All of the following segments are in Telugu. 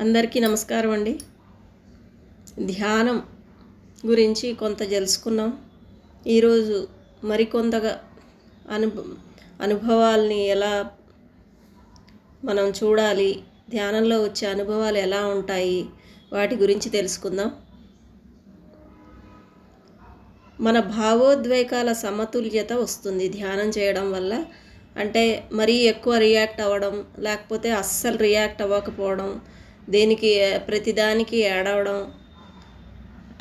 అందరికీ నమస్కారం అండి. ధ్యానం గురించి కొంత తెలుసుకున్నాం. ఈరోజు మరికొంతగా అనుభ అనుభవాల్ని ఎలా మనం చూడాలి ధ్యానంలో వచ్చే అనుభవాలు ఎలా ఉంటాయి వాటి గురించి తెలుసుకుందాం. మన భావోద్వేగాల సమతుల్యత వస్తుంది ధ్యానం చేయడం వల్ల. అంటే మరీ ఎక్కువ రియాక్ట్ అవ్వడం లేకపోతే అస్సలు రియాక్ట్ అవ్వకపోవడం దేనికి ప్రతిదానికి ఏడవడం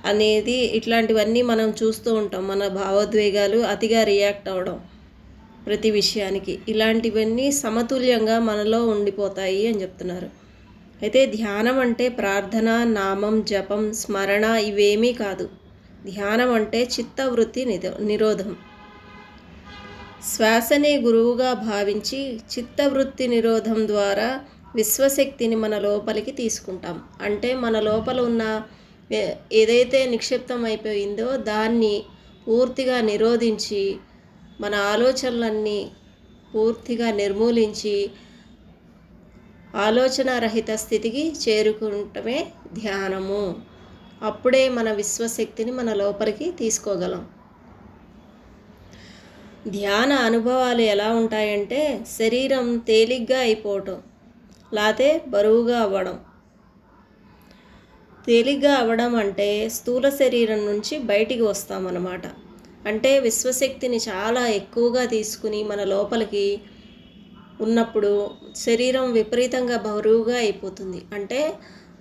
అనేది ఇట్లాంటివన్నీ మనం చూస్తూ ఉంటాం. మన భావోద్వేగాలు అతిగా రియాక్ట్ అవ్వడం ప్రతి విషయానికి. ఇలాంటివన్నీ సమతుల్యంగా మనలో ఉండిపోతాయి అని చెప్తున్నారు. అయితే ధ్యానం అంటే ప్రార్థన నామం జపం స్మరణ ఇవేమీ కాదు. ధ్యానం అంటే చిత్తవృత్తి నిరో నిరోధం. శ్వాసనే గురువుగా భావించి చిత్తవృత్తి నిరోధం ద్వారా విశ్వశక్తిని మన లోపలికి తీసుకుంటాం. అంటే మన లోపల ఉన్న ఏదైతే నిక్షిప్తం అయిపోయిందో దాన్ని పూర్తిగా నిరోధించి మన ఆలోచనలన్నీ పూర్తిగా నిర్మూలించి ఆలోచన రహిత స్థితికి చేరుకుంటమే ధ్యానము. అప్పుడే మన విశ్వశక్తిని మన లోపలికి తీసుకోగలం. ధ్యాన అనుభవాలు ఎలా ఉంటాయంటే శరీరం తేలిగ్గా అయిపోవటం. లాతే బరువుగా అవ్వడం. తేలిగ్గా అవ్వడం అంటే స్థూల శరీరం నుంచి బయటికి వస్తామన్నమాట. అంటే విశ్వశక్తిని చాలా ఎక్కువగా తీసుకుని మన లోపలికి ఉన్నప్పుడు శరీరం విపరీతంగా బరువుగా అయిపోతుంది. అంటే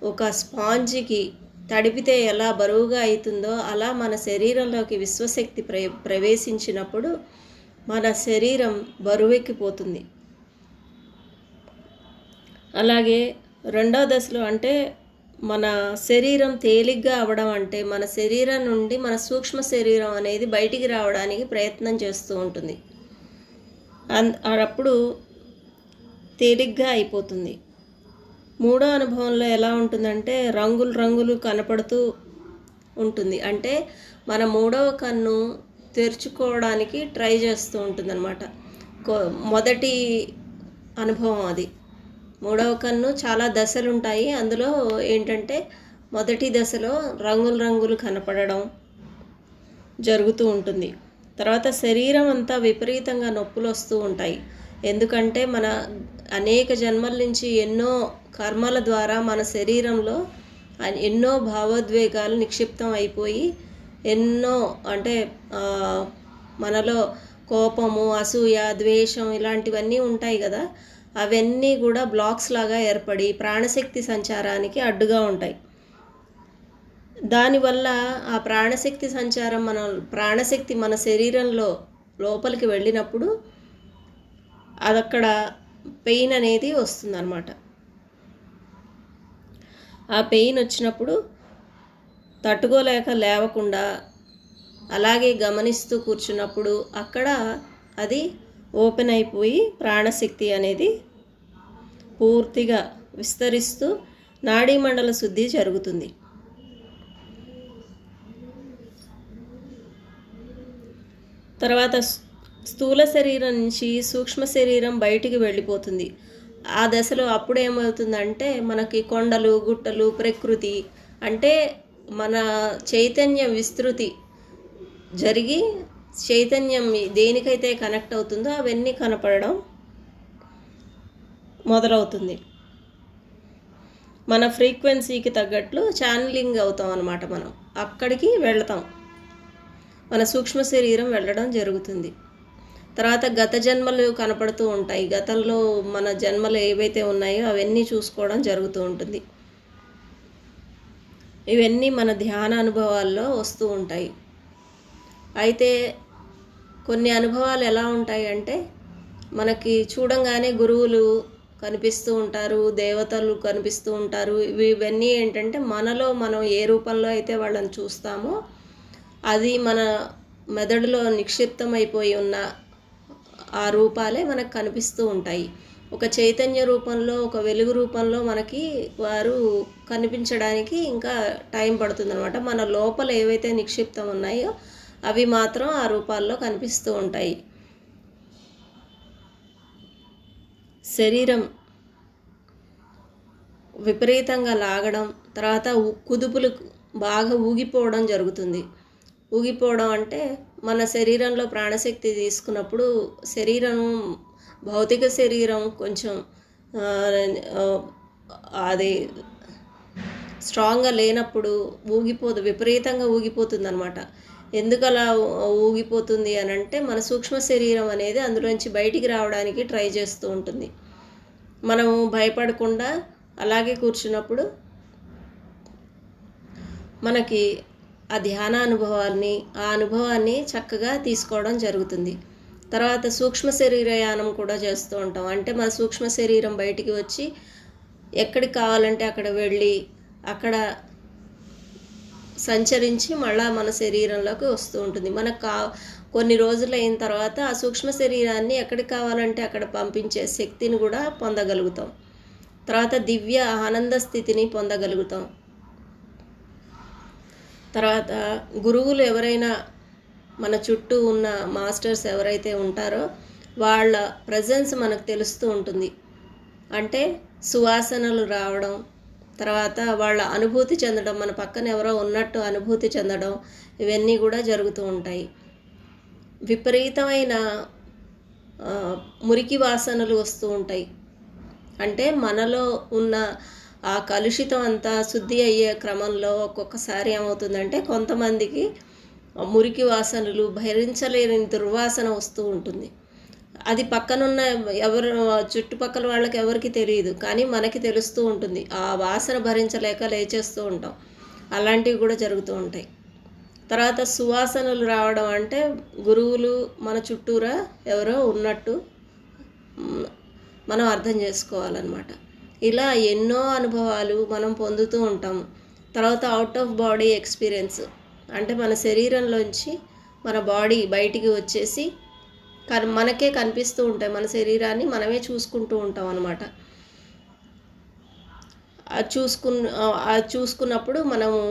ఒక స్పాంజికి తడిపితే ఎలా బరువుగా అవుతుందో అలా మన శరీరంలోకి విశ్వశక్తి ప్ర ప్రవేశించినప్పుడు మన శరీరం బరువెక్కిపోతుంది. అలాగే రెండో దశలో అంటే మన శరీరం తేలిగ్గా అవడం అంటే మన శరీరం నుండి మన సూక్ష్మ శరీరం అనేది బయటికి రావడానికి ప్రయత్నం చేస్తూ ఉంటుంది. అన్- అప్పుడు తేలిగ్గా అయిపోతుంది. మూడో అనుభవంలో ఎలా ఉంటుందంటే రంగులు రంగులు కనపడుతూ ఉంటుంది. అంటే మన మూడవ కన్ను తెరుచుకోవడానికి ట్రై చేస్తూ ఉంటుందన్నమాట. కో- మొదటి అనుభవం అది. మూడవ కన్ను చాలా దశలు ఉంటాయి అందులో ఏంటంటే మొదటి దశలో రంగులు రంగులు కనపడడం జరుగుతూ ఉంటుంది. తర్వాత శరీరం అంతా విపరీతంగా నొప్పులు వస్తూ ఉంటాయి. ఎందుకంటే మన అనేక జన్మల నుంచి ఎన్నో కర్మల ద్వారా మన శరీరంలో ఎన్నో భావోద్వేగాలు నిక్షిప్తం అయిపోయి ఎన్నో అంటే మనలో కోపము అసూయ ద్వేషం ఇలాంటివన్నీ ఉంటాయి కదా. అవన్నీ కూడా బ్లాక్స్ లాగా ఏర్పడి ప్రాణశక్తి సంచారానికి అడ్డుగా ఉంటాయి. దానివల్ల ఆ ప్రాణశక్తి సంచారం మన ప్రాణశక్తి మన శరీరంలో లోపలికి వెళ్ళినప్పుడు అదక్కడ పెయిన్ అనేది వస్తుందన్నమాట. ఆ పెయిన్ వచ్చినప్పుడు తట్టుకోలేక లేవకుండా అలాగే గమనిస్తూ కూర్చున్నప్పుడు అక్కడ అది ఓపెన్ అయిపోయి ప్రాణశక్తి అనేది పూర్తిగా విస్తరిస్తూ నాడీమండల శుద్ధి జరుగుతుంది. తర్వాత స్- స్థూల శరీరం నుంచి సూక్ష్మ శరీరం బయటికి వెళ్ళిపోతుంది. ఆ దశలో అప్పుడు ఏమవుతుందంటే మనకి కొండలు గుట్టలు ప్రకృతి అంటే మన చైతన్య విస్తృతి జరిగి చైతన్యం దేనికైతే కనెక్ట్ అవుతుందో అవన్నీ కనపడడం మొదలవుతుంది. మన ఫ్రీక్వెన్సీకి తగ్గట్లు ఛానలింగ్ అవుతాం అన్నమాట మనం. అక్కడికి వెళతాం. మన సూక్ష్మ శరీరం వెళ్ళడం జరుగుతుంది. తర్వాత గత జన్మలు కనపడుతూ ఉంటాయి. గతంలో మన జన్మలు ఏవైతే ఉన్నాయో అవన్నీ చూసుకోవడం జరుగుతూ ఉంటుంది. ఇవన్నీ మన ధ్యాన అనుభవాల్లో వస్తూ ఉంటాయి. అయితే కొన్ని అనుభవాలు ఎలా ఉంటాయి అంటే మనకి చూడంగానే గురువులు కనిపిస్తూ ఉంటారు దేవతలు కనిపిస్తూ ఉంటారు. ఇవి ఇవన్నీ ఏంటంటే మనలో మనం ఏ రూపంలో అయితే వాళ్ళని చూస్తామో అది మన మెదడులో నిక్షిప్తమైపోయి ఉన్న ఆ రూపాలే మనకు కనిపిస్తూ ఉంటాయి. ఒక చైతన్య రూపంలో ఒక వెలుగు రూపంలో మనకి వారు కనిపించడానికి ఇంకా టైం పడుతుందన్నమాట. మన లోపల ఏవైతే నిక్షిప్తం ఉన్నాయో అవి మాత్రం ఆ రూపాల్లో కనిపిస్తూ ఉంటాయి. శరీరం విపరీతంగా లాగడం తర్వాత ఉ- కుదుపులు బాగా ఊగిపోవడం జరుగుతుంది. ఊగిపోవడం అంటే మన శరీరంలో ప్రాణశక్తి తీసుకున్నప్పుడు శరీరం భౌతిక శరీరం కొంచెం అది స్ట్రాంగ్గా లేనప్పుడు ఊగిపోదు విపరీతంగా ఊగిపోతుంది అనమాట ఎందుకు అలా ఊగిపోతుంది అని అంటే మన సూక్ష్మ శరీరం అనేది అందులోంచి బయటికి రావడానికి ట్రై చేస్తూ ఉంటుంది. మనము భయపడకుండా అలాగే కూర్చున్నప్పుడు మనకి ఆ ధ్యాన అనుభవాన్ని ఆ అనుభవాన్ని చక్కగా తీసుకోవడం జరుగుతుంది. తర్వాత సూక్ష్మ శరీరయానం కూడా చేస్తూ ఉంటాం. అంటే మన సూక్ష్మ శరీరం బయటికి వచ్చి ఎక్కడికి కావాలంటే అక్కడ వెళ్ళి అక్కడ సంచరించి మళ్ళా మన శరీరంలోకి వస్తూ ఉంటుంది. మనకు కా కొన్ని రోజులు అయిన తర్వాత ఆ సూక్ష్మ శరీరాన్ని ఎక్కడికి కావాలంటే అక్కడ పంపించే శక్తిని కూడా పొందగలుగుతాం. తర్వాత దివ్య ఆనంద స్థితిని పొందగలుగుతాం. తర్వాత గురువులు ఎవరైనా మన చుట్టూ ఉన్న మాస్టర్స్ ఎవరైతే ఉంటారో వాళ్ళ ప్రజెన్స్ మనకు తెలుస్తూ ఉంటుంది. అంటే సువాసనలు రావడం తర్వాత వాళ్ళ అనుభూతి చెందడం మన పక్కన ఎవరో ఉన్నట్టు అనుభూతి చెందడం ఇవన్నీ కూడా జరుగుతూ ఉంటాయి. విపరీతమైన మురికి వాసనలు వస్తూ ఉంటాయి. అంటే మనలో ఉన్న ఆ కలుషితం అంతా శుద్ధి అయ్యే క్రమంలో ఒక్కొక్కసారి ఏమవుతుందంటే కొంతమందికి మురికి వాసనలు భరించలేని దుర్వాసన వస్తూ ఉంటుంది. అది పక్కనున్న ఎవరు చుట్టుపక్కల వాళ్ళకి ఎవరికి తెలియదు. కానీ మనకి తెలుస్తూ ఉంటుంది. ఆ వాసన భరించలేక లేచేస్తూ ఉంటాం. అలాంటివి కూడా జరుగుతూ ఉంటాయి. తర్వాత సువాసనలు రావడం అంటే గురువులు మన చుట్టూరా ఎవరో ఉన్నట్టు మనం అర్థం చేసుకోవాలన్నమాట. ఇలా ఎన్నో అనుభవాలు మనం పొందుతూ ఉంటాము తర్వాత అవుట్ ఆఫ్ బాడీ ఎక్స్పీరియన్స్ అంటే మన శరీరంలోంచి మన బాడీ బయటికి వచ్చేసి కన్ మనకే కనిపిస్తూ ఉంటాయి. మన శరీరాన్ని మనమే చూసుకుంటూ ఉంటాం అనమాట అది చూసుకున్న అది చూసుకున్నప్పుడు మనము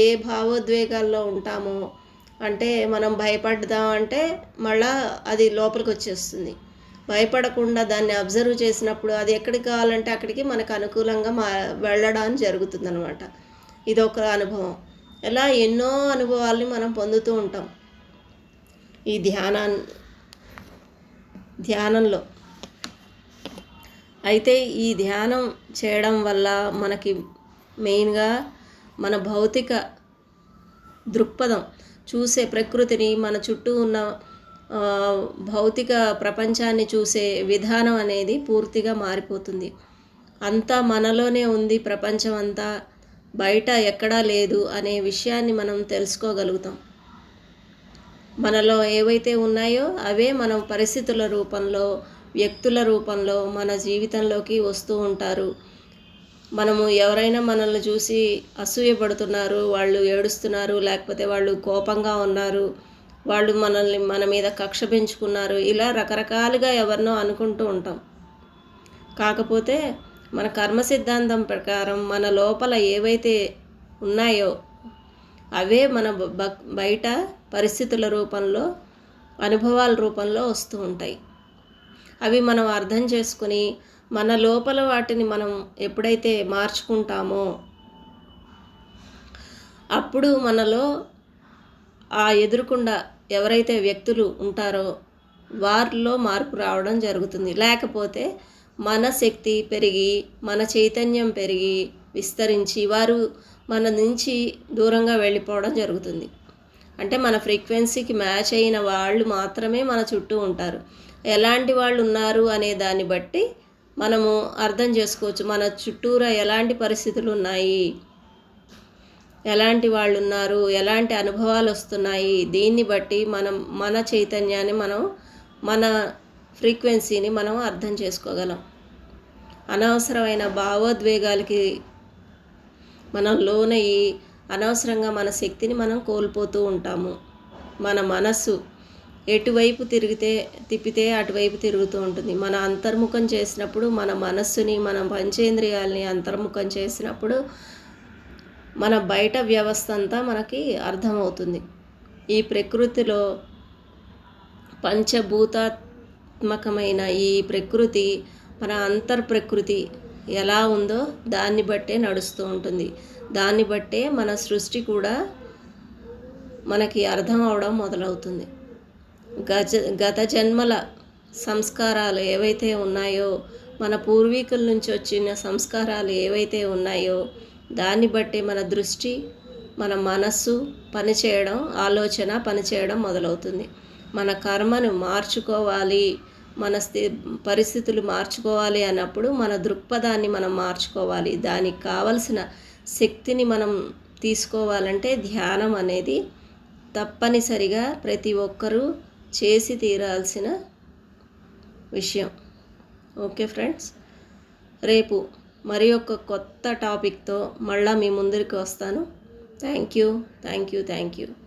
ఏ భావోద్వేగాల్లో ఉంటామో అంటే మనం భయపడదాం అంటే మళ్ళా అది లోపలికి వచ్చేస్తుంది భయపడకుండా దాన్ని అబ్జర్వ్ చేసినప్పుడు అది ఎక్కడికి కావాలంటే అక్కడికి మనకు అనుకూలంగా మా వెళ్ళడం జరుగుతుంది అనమాట ఇదొక అనుభవం. ఇలా ఎన్నో అనుభవాల్ని మనం పొందుతూ ఉంటాం. ఈ ధ్యానా ధ్యానంలో. అయితే ఈ ధ్యానం చేయడం వల్ల మనకి మెయిన్గా మన భౌతిక దృక్పథం చూసే ప్రకృతిని మన చుట్టూ ఉన్న భౌతిక ప్రపంచాన్ని చూసే విధానం అనేది పూర్తిగా మారిపోతుంది. అంతా మనలోనే ఉంది ప్రపంచం అంతా బయట ఎక్కడా లేదు అనే విషయాన్ని మనం తెలుసుకోగలుగుతాం. మనలో ఏవైతే ఉన్నాయో అవే మనం పరిస్థితుల రూపంలో వ్యక్తుల రూపంలో మన జీవితంలోకి వస్తూ ఉంటారు. మనము ఎవరైనా మనల్ని చూసి అసూయపడుతున్నారు వాళ్ళు ఏడుస్తున్నారు లేకపోతే వాళ్ళు కోపంగా ఉన్నారు వాళ్ళు మనల్ని మన మీద కక్ష పెంచుకున్నారు ఇలా రకరకాలుగా ఎవరినో అనుకుంటూ ఉంటాం. కాకపోతే మన కర్మ సిద్ధాంతం ప్రకారం మన లోపల ఏవైతే ఉన్నాయో అవే మన బ- బ- బయట పరిస్థితుల రూపంలో అనుభవాల రూపంలో వస్తూ ఉంటాయి. అవి మనం అర్థం చేసుకుని మన లోపల వాటిని మనం ఎప్పుడైతే మార్చుకుంటామో అప్పుడు మనలో ఆ ఎదురుకుండా ఎవరైతే వ్యక్తులు ఉంటారో వారిలో మార్పు రావడం జరుగుతుంది. లేకపోతే మన శక్తి పెరిగి మన చైతన్యం పెరిగి విస్తరించి వారు మన నుంచి దూరంగా వెళ్ళిపోవడం జరుగుతుంది. అంటే మన ఫ్రీక్వెన్సీకి మ్యాచ్ అయిన వాళ్ళు మాత్రమే మన చుట్టూ ఉంటారు. ఎలాంటి వాళ్ళు ఉన్నారు అనే దాన్ని బట్టి మనము అర్థం చేసుకోవచ్చు. మన చుట్టూరా ఎలాంటి పరిస్థితులు ఉన్నాయి? ఎలాంటి వాళ్ళు ఉన్నారు? ఎలాంటి అనుభవాలు వస్తున్నాయి? దీన్ని బట్టి మనం మన చైతన్యాన్ని మనం మన ఫ్రీక్వెన్సీని మనం అర్థం చేసుకోగలం. అనవసరమైన భావోద్వేగాలకి మనం లోనయ్యి అనవసరంగా మన శక్తిని మనం కోల్పోతూ ఉంటాము. మన మనస్సు ఎటువైపు తిరిగితే తిప్పితే అటువైపు తిరుగుతూ ఉంటుంది. మన అంతర్ముఖం చేసినప్పుడు మన మనస్సుని మన పంచేంద్రియాలని అంతర్ముఖం చేసినప్పుడు మన బయట వ్యవస్థ అంతా మనకి అర్థమవుతుంది. ఈ ప్రకృతిలో పంచభూతాత్మకమైన ఈ ప్రకృతి మన అంతర్ ప్రకృతి ఎలా ఉందో దాన్ని బట్టే నడుస్తూ ఉంటుంది. దాన్ని బట్టే మన సృష్టి కూడా మనకి అర్థం అవడం మొదలవుతుంది. గజ గత జన్మల సంస్కారాలు ఏవైతే ఉన్నాయో మన పూర్వీకుల నుంచి వచ్చిన సంస్కారాలు ఏవైతే ఉన్నాయో దాన్ని బట్టి మన దృష్టి మన మనస్సు పనిచేయడం ఆలోచన పనిచేయడం మొదలవుతుంది. మన కర్మను మార్చుకోవాలి. మన స్థి పరిస్థితులు మార్చుకోవాలి అన్నప్పుడు మన దృక్పథాన్ని మనం మార్చుకోవాలి. దానికి కావలసిన శక్తిని మనం తీసుకోవాలంటే ధ్యానం అనేది తప్పనిసరిగా ప్రతి ఒక్కరూ చేసి తీరాల్సిన విషయం. Okay friends? రేపు మరి ఒక కొత్త టాపిక్తో మళ్ళా మీ ముందరికి వస్తాను. Thank you thank you thank you